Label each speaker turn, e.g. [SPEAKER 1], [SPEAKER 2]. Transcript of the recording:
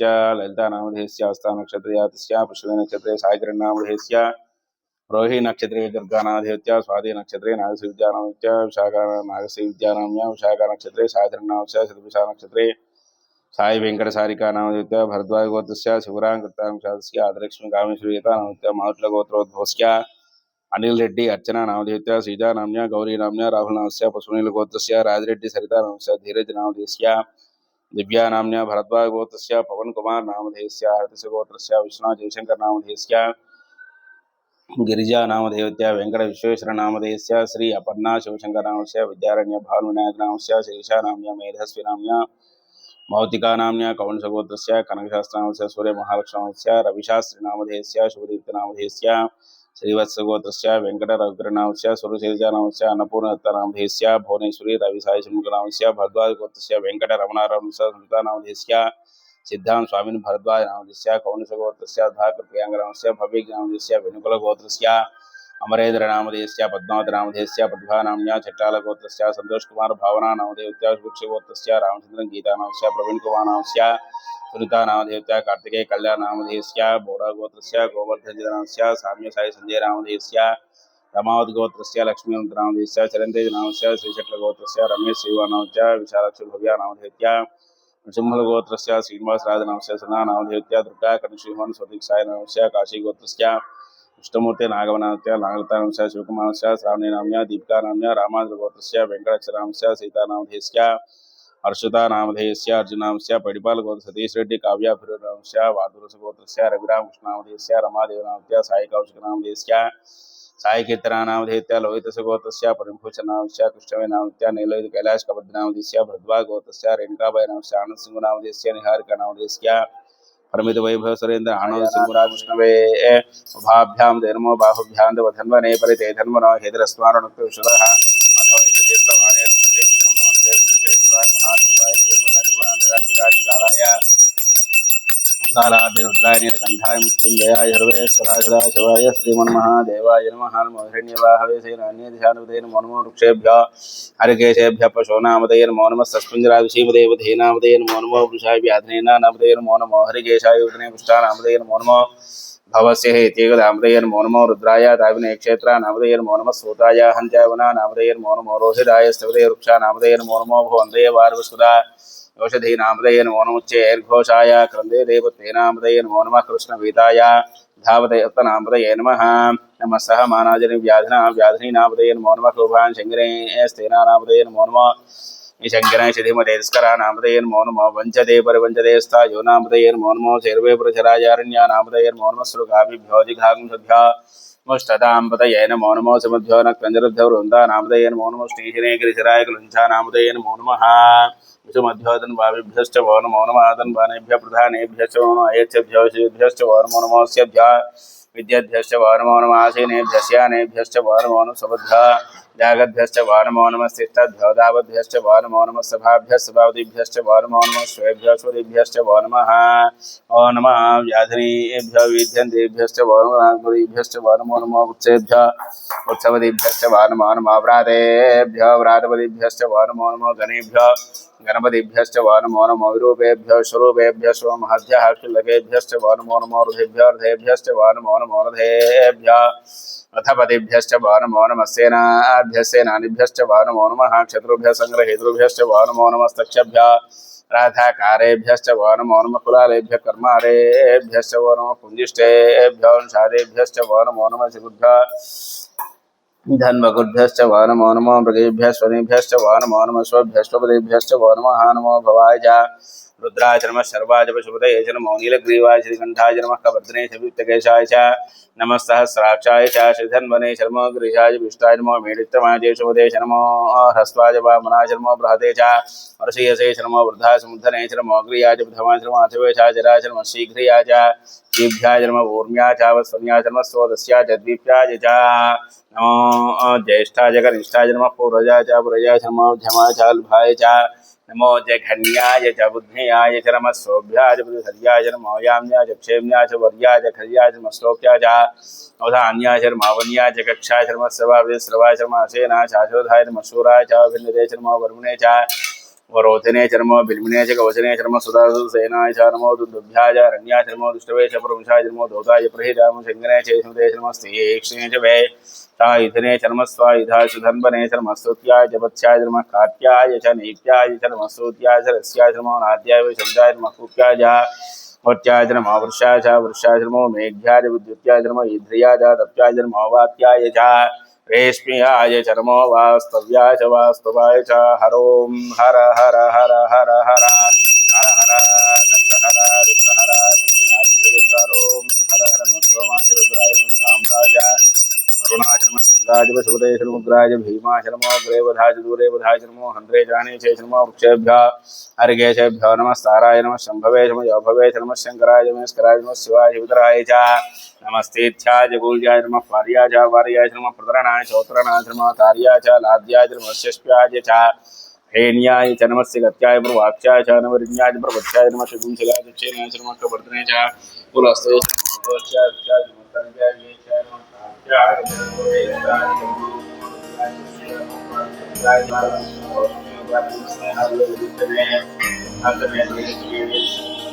[SPEAKER 1] नामधेयस्य ललितानामधेयस्य हस्तानक्षत्रे पुष्पनक्षत्रे सायकिरण्नामधेयस्य रोहि नक्षत्रे दुर्गानामधेयस्य स्वाति नक्षत्रे नागसविद्यानामस्य विशाखा नागसविद्यानाम्या विशाखा नक्षत्रे सायकिरण्नामस्य शतभिषा नक्षत्रे साई वेंकट सारिका नामधेयस्य भरद्वाज गोत्रस्य शिवरांकृतांशास्य आदलक्ष्मी कामेश्वरीयता नामस्य मातुल गोत्रोद्भवस्य अनिल रेड्डी अर्चना नामधेयस्य श्रीजा नाम्या गौरी नाम्या राहुल नामस्य पशुनील गोत्रस्य राजरेड्डी सरिता नामस्य धीरज नामधेयस्य दिव्या नाम्न्या भरद्वाज गोत्रस्य पवन कुमार नामधेयस्य, आरतस्य गोत्रस्य विश्वनाथ जयशंकर नामधेयस्य, गिरिजा नामधेयस्य वेंकट विश्वेश्वर नामधेयस्य, श्री अपर्णा शिवशंकर नामस्य, विद्यारण्य भानुविनायक नामस्य श्रीशा नाम्या मेधस्वी नाम्या भौतिका नाम्या कौंसगोत्रस्य कनकशास्त्रनामस्य सूर्यमहालक्ष्मणस्य रविशास्त्रीनामधेयस्य शुभदीप्तनामधेयस्य श्रीवत्सगोत्रस्य वेङ्कटरघुरनामस्य सुरशैलजानामस्य, अन्नपूर्णदत्तनामधेयस्य, भुवनेश्वरी रविसायशमुखनामस्य भरद्वाजगोत्रस्य वेङ्कटरमणारमस्य स्मृतानामधेयस्य सिद्धां स्वामिन् भरद्वाजनामधेयस्य कौंसगोत्रस्य धाकृप्रियाङ्गनामस्य भव्यज्ञामधेयस्य वेणुकुलगोत्रस्य, अमरेन्द्रनामधेयस्य, पद्मावतनामधेयस्य प्रतिभानाम्या चट्टालगोत्रस्य सन्तोषकुमार भावनानामधेयस्य वृक्षगोत्रस्य रामचन्द्रन् गीतानामस्य प्रवीणकुमारनामस्य सुनितानामधेयस्य कार्तिकेय कल्याणनामधेयस्य बोडागोत्रस्य गोवर्धनजनामस्य साम्यसाई सञ्जयनामधेयस्य रमावतगोत्रस्य लक्ष्मीनामधेयस्य चरन्तेजनामस्य श्रीचक्रगोत्रस्य रमेश शिवनामस्य विशालक्षभव्यानामधेयस्य नृसिंहलगोत्रस्य श्रीनिवासराजनामस्य सुनानामधेयस्य दुर्गा कनिशिंहन् स्वदीक्षायनामस्य काशीगोत्रस्य विष्णुमूर्ति नागवनामस्य नागलतानामस्य शिवकुमारस्य, श्रावणीनाम्या, दीपिकानाम्या रामानुजगोत्रस्य वेङ्कटक्षरामस्य सीतानामधेयस्य हर्षुता नामधेयस्य अर्जुनांस्य पडिपालगोत्र सतीश रेड्डी काव्याभिरामस्य वादुरसगोत्रस्य, रविरामकृष्णामधेयस्य रमादेवनामस्य सायिकौशिकनामधेयस्य सायकीर्तनामधेयस्य लोहितसगोत्रस्य परिभूषणामस्य कृष्णवेनामस्य नीलयुध कैलाश कबद्नामधेयस्य भद्वागोत्रस्य रेणुकाबाईनामस्य आनन्दसिंहनामधेयस्य, निहारिकानामधेयस्य परमित वैभव सुरेंद्र आनंद सिंह विष्णवे उभाभ्यां धर्मो, बाहुभ्यां धन्वने परिते धन्वनो हेदरस्मारण कालादि रुद्राय नीलकंठाय मृत्युंजयाय सर्वेश्वराय सदाशिवाय श्रीमन्महादेवाय नमः। नमो हिरण्यवाहवे सेनान्यध्यानवदे नमो नमो वृक्षेभ्यः। हरिकेशेभ्यः पशूनामदये नमो नमः। सस्मिञ्जराविषीमदेवधे नामदये नमो नमो वृषाय व्याधनेन नमो नमो हरिकेशाय उदने स्तवदे वृक्षा नामदये नमो भवन्दये औषधी नामदये नमो नमुच्चेर्घोषाय क्रन्दे देवते नामदये नमो नमः कृष्णवीताय धावते नामदये नमः। नमः सह मानाजनि व्याधिना, व्याधिनी नामदये नमो नमः, कृपान् शङ्करे स्तेना नामदये नमो नमः। शङ्कराय शिधिमतेस्करा नामदये नमो नमः, वञ्चते परिवञ्चते स्थायो नामदये नमो नमः, सर्वे प्रचराजारण्या नामदये नमो नमः सृगाभिभ्यो जिघागुंसभ्य नमो नमो समुद्भ्यो न क्रञ्जरुभ्यो वृन्दा नामदये नमो नमः श्रीशिने गिरिशराय कुलञ्चा नामदये नमो नमः। विषमध्योदन भाविभ्यश्च वो नमो नमादन बानेभ्य प्रधानेभ्यश्च वो नमो अयच्छभ्यो श्रीभ्यश्च वो नमो नमोऽस्यभ्य विद्याभ्यश्च वो नमो नमासीनेभ्यस्यानेभ्यश्च वो नमो नमः सबद्भ्य जागद्भ्यश्च वो नमो नमस्तिष्ठद्भ्यो दावद्भ्यश्च वो नमो नमः सभाभ्यः सभावतिभ्यश्च वो नमो नमः श्वेभ्यः स्वरिभ्यश्च वो नमः ओ नमः। व्याधिनीभ्यो विद्यन्तेभ्यश्च वो नमः नागपुरीभ्यश्च वो नमो नमः उत्सेभ्यः उत्सवदिभ्यश्च वो नमो नमः व्रातेभ्यः व्रातपदिभ्यश्च वो नमो नमः गणपतिभ्यश्च वो नमो विरूपेभ्यः स्वरूपेभ्यः स्वमहद्भ्यः क्षुल्लकेभ्यश्च वो नमो नमो रथेभ्यः रथेभ्यश्च वो नमो नमो रथपतिभ्यश्च वो नमो नमः सेनाभ्यः सेनानिभ्यश्च वो नमो नमः क्षत्रुभ्यः सङ्ग्रहेतृभ्यश्च वो नमो नमस्तक्षभ्यः राधाकारेभ्यश्च वो नमो नमः कुलालेभ्यः कर्मारेभ्यश्च वो नमः पुञ्जिष्टेभ्यो निषादेभ्यश्च वो नमो नमः शिवुभ्यः धन्वकुभ्यश्च वो नमो नमो मृगेभ्यः स्वनेभ्यश्च वो नमो नमः स्वभ्यश्वपदेभ्यश्च वो नमः नमो भवाय रुद्राय नमः शर्वाय च नमो नीलग्रीवाय श्रीकण्ठाय नमः कभद्रने च वित्तकेशाय च नमः सहस्राक्षाय च श्रीधन्वने नमो गिरिशाय विष्टाय नमो मेडित्तमाय च शुभदे नमो ह्रस्वाय वामनाय च बृहते च वर्षीयसे नमो वृद्धाय समुद्धने नमो अग्रियाय च नमो अथवे च जराय नमः शीघ्रियाय च दीभ्याय च नमः ऊर्म्याय च वत्सन्याय च नमः स्वदस्याय च द्वीप्याय च नमो ज्येष्ठाय च कनिष्ठाय च नमः पूर्वजाय च पुरजाय च नमो च अल्भाय नमो जघन्याय च बुद्ध्याय च नमः सोभ्याय च बुद्धिहर्याय च नमो याम्याय च क्षेम्याय च वर्याय च खर्याय च श्लोक्याय च अवधान्या च मावन्याय च कक्षाय च सभावे श्रवाय च नमः असेनाय च आशोधाय च नमः शूराय च वर्मुणे च वरोधने चर्म, बिल्मिने च कवचने चर्म सुधासेनाय च नमो दुर्दुभ्याय रण्याय चर्म, दुष्टवे च प्रमुषाय चर्मो दोताय प्रहिदाम शंगने च स्मृते चर्मस्तेक्षणे च वे तायुधने चर्मस्वायुधाय सुधन्वने चरम, स्तुत्याय वत्स्याय चर्म, कात्याय च नैत्याय चर्मस्तुत्याय च रस्याय चर्मो, नाद्याय शब्दाय चर्म, कुप्याय च वत्याय चर्म वृषाय च, वृषाय चर्मो मेघ्याय, विद्युत्याय चर्म इन्द्रियाय च तप्याय वात्याय च रेश्म्याय चर्मो, वास्तव्याय च, वास्तवाय च हरों, हर हर हर हर हर हर हर हर हर जाने चे, नमो, वृक्षेभ्य अर्घेशेभ्यो नमस्ताराय नमः शंभवे नमः योभवे नमः शंकराय नमः स्कराय नमः शिवाय वितराय च नमस्तेथ्याय गुल्याय नमः च वार्याय नमः प्रतरणाय चोत्रणाय नमः कार्याय च लाद्याय नमः शस्याय च हेण्याय च नमस्य गत्याय प्रवाक्ष्याय च नवरिण्याय प्रवत्याय नमः शकुंशलाय दक्षिणाय नमः कवर्धने च I'm really been in, I've been in the experience.